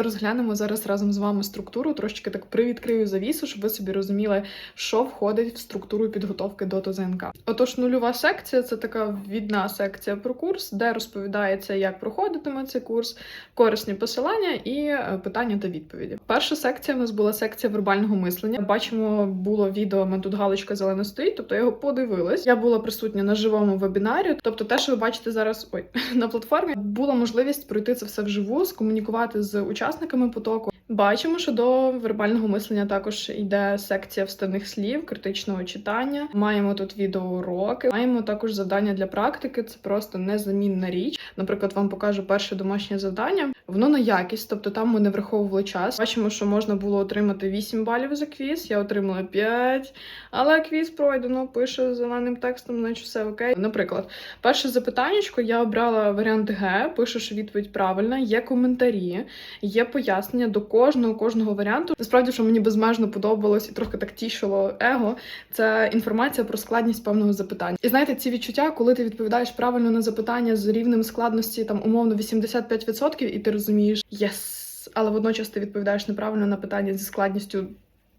Розглянемо зараз разом з вами структуру, трошечки так привідкрию завісу, щоб ви собі розуміли, що входить в структуру підготовки до ТОЗНК. Отож, нульова секція це така відна секція про курс, де розповідається, як проходитиме цей курс, корисні посилання і е, питання та відповіді. Перша секція в нас була секція вербального мислення. Бачимо, було відео, ми тут галочка зелена стоїть, тобто я його подивилась. Я була присутня на живому вебінарі. Тобто, те, що ви бачите зараз, ой, на платформі, була можливість пройти це все вживу, скомунікувати з учасниками потоку. Бачимо, що до вербального мислення також йде секція вставних слів, критичного читання. Маємо тут відеоуроки, маємо також завдання для практики. Це просто незамінна річ. Наприклад, вам покажу перше домашнє завдання. Воно на якість, тобто там ми не враховували час. Бачимо, що можна було отримати 8 балів за квіз. Я отримала 5, але квіз пройдено, пише зеленим текстом, наче все окей. Наприклад, перше запитаннячко я обрала варіант Г, пишу, що відповідь правильна, є коментарі, є пояснення до кожного кожного варіанту. Насправді, що мені безмежно подобалось і трохи так тішило его, це інформація про складність певного запитання. І знаєте, ці відчуття, коли ти відповідаєш правильно на запитання з рівнем складності там умовно 85%, і ти розумієш єс, але водночас ти відповідаєш неправильно на питання зі складністю.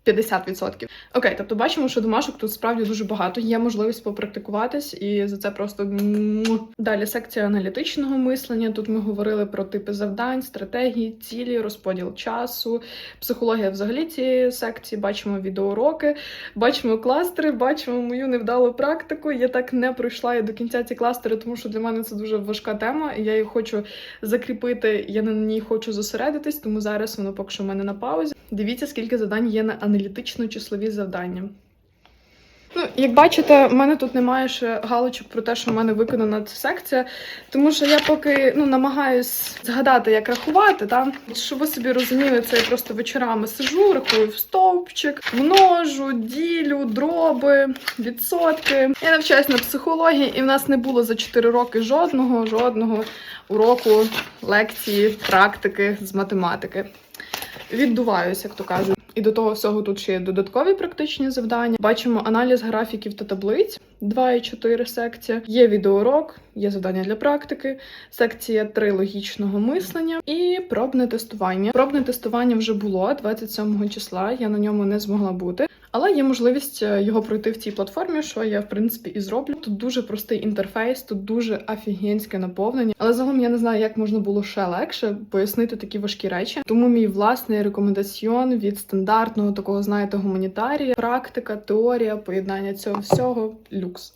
50%. Окей, тобто бачимо, що домашок тут справді дуже багато. Є можливість попрактикуватись, і за це просто далі секція аналітичного мислення. Тут ми говорили про типи завдань, стратегії, цілі, розподіл часу, психологія взагалі цієї секції. Бачимо відеоуроки, бачимо кластери, бачимо мою невдалу практику. Я так не пройшла і до кінця ці кластери, тому що для мене це дуже важка тема, і я її хочу закріпити. Я на ній хочу зосередитись, тому зараз воно поки що в мене на паузі. Дивіться, скільки завдань є на аналітично-числові завдання. Ну, як бачите, в мене тут немає ще галочок про те, що в мене виконана ця секція, тому що я поки ну, намагаюсь згадати, як рахувати. Та? Щоб ви собі розуміли, це я просто вечорами сижу, рахую в стовпчик, множу, ділю, дроби, відсотки. Я навчаюсь на психології, і в нас не було за 4 роки жодного, жодного уроку, лекції, практики з математики. Віддуваюсь, як то кажуть. І до того всього тут ще є додаткові практичні завдання. Бачимо аналіз графіків та таблиць 2 і 4 секція. Є відеоурок, є завдання для практики, секція 3 логічного мислення і пробне тестування. Пробне тестування вже було 27 числа. Я на ньому не змогла бути. Але є можливість е, його пройти в цій платформі, що я в принципі і зроблю. Тут дуже простий інтерфейс, тут дуже офігенське наповнення. Але загалом я не знаю, як можна було ще легше пояснити такі важкі речі. Тому мій власний рекомендаціон від стандартного такого, знаєте, гуманітарія, практика, теорія, поєднання цього всього люкс.